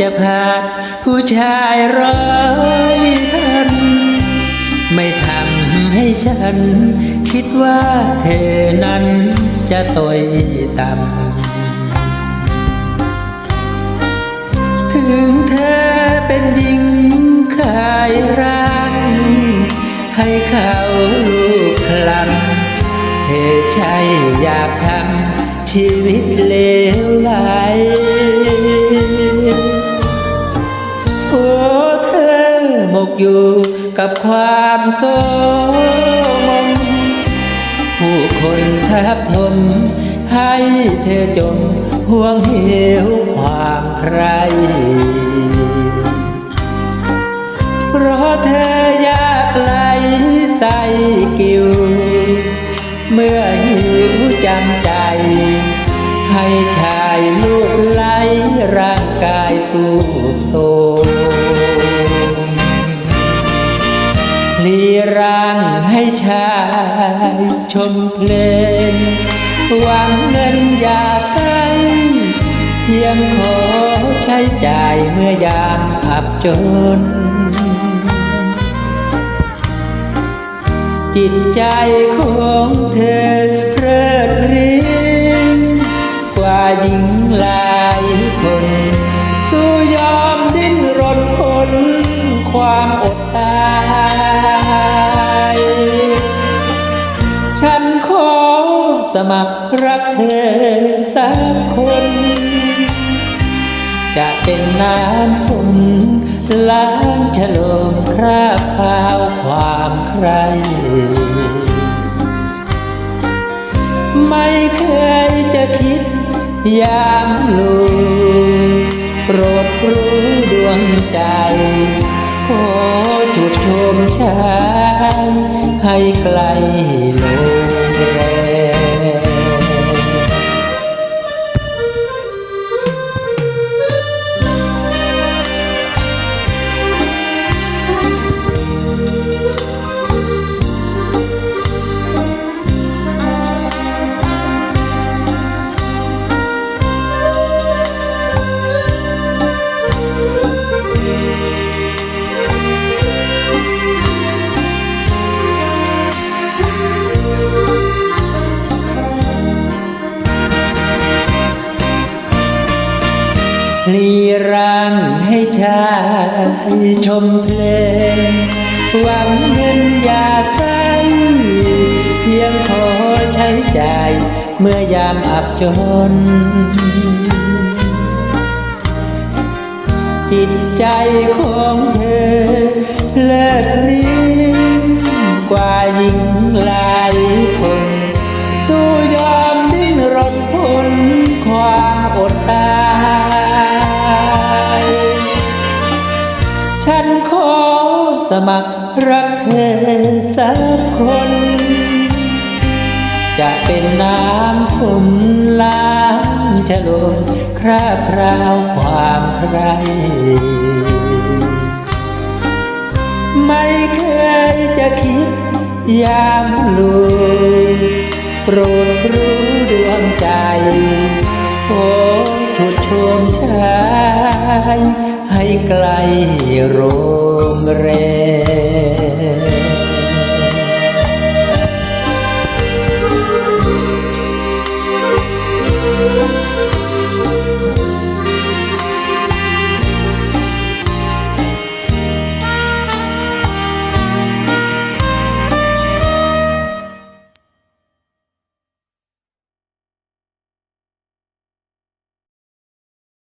จะผ่านผู้ชายร้อยพันไม่ทำให้ฉัน คิดว่าเธอนั้นจะตอยต่ำถึงเธอเป็นหญิงขายรักให้เขาลูกคลำเธอใช่อยากทำชีวิตเลวไหล โอ้เธอหมกอยู่กับความโศมมผู้คนแทบทมให้เธอจมห่วงเหวความใคร เพราะเธอยากไกลใส่กิว เมื่อหิวจำใจ ให้ชายลูกไหลร่างกายสูบโทรมพลีร่างให้ชายชมเพลงหวังเงินอยากให้เพียงขอใช้จ่ายเมื่อยามอับจน จิตใจขอ ความอดตาย ฉันขอสมัครรักเธอสักคน จะเป็นน้ำฝนล้างฉลมคราบขาวความใคร ไม่เคยจะคิดยางลูกโปรดรู้ดวงใจ ขอจุดชมชายให้ไกล ลีร่างให้ชายชมเพลงหวังเงินอยากได้เพียงขอใช้จ่ายเมื่อยามอับจน จิตใจของเธอเลิศริ สมัครรักเธอสักคน จะเป็นน้ำฝนล้างฉลนคราบคราวความใคร ไม่เคยจะคิดยางลูกโปรดรู้ดวงใจ โอ้ชุดชมชายให้ไกลโรงแรม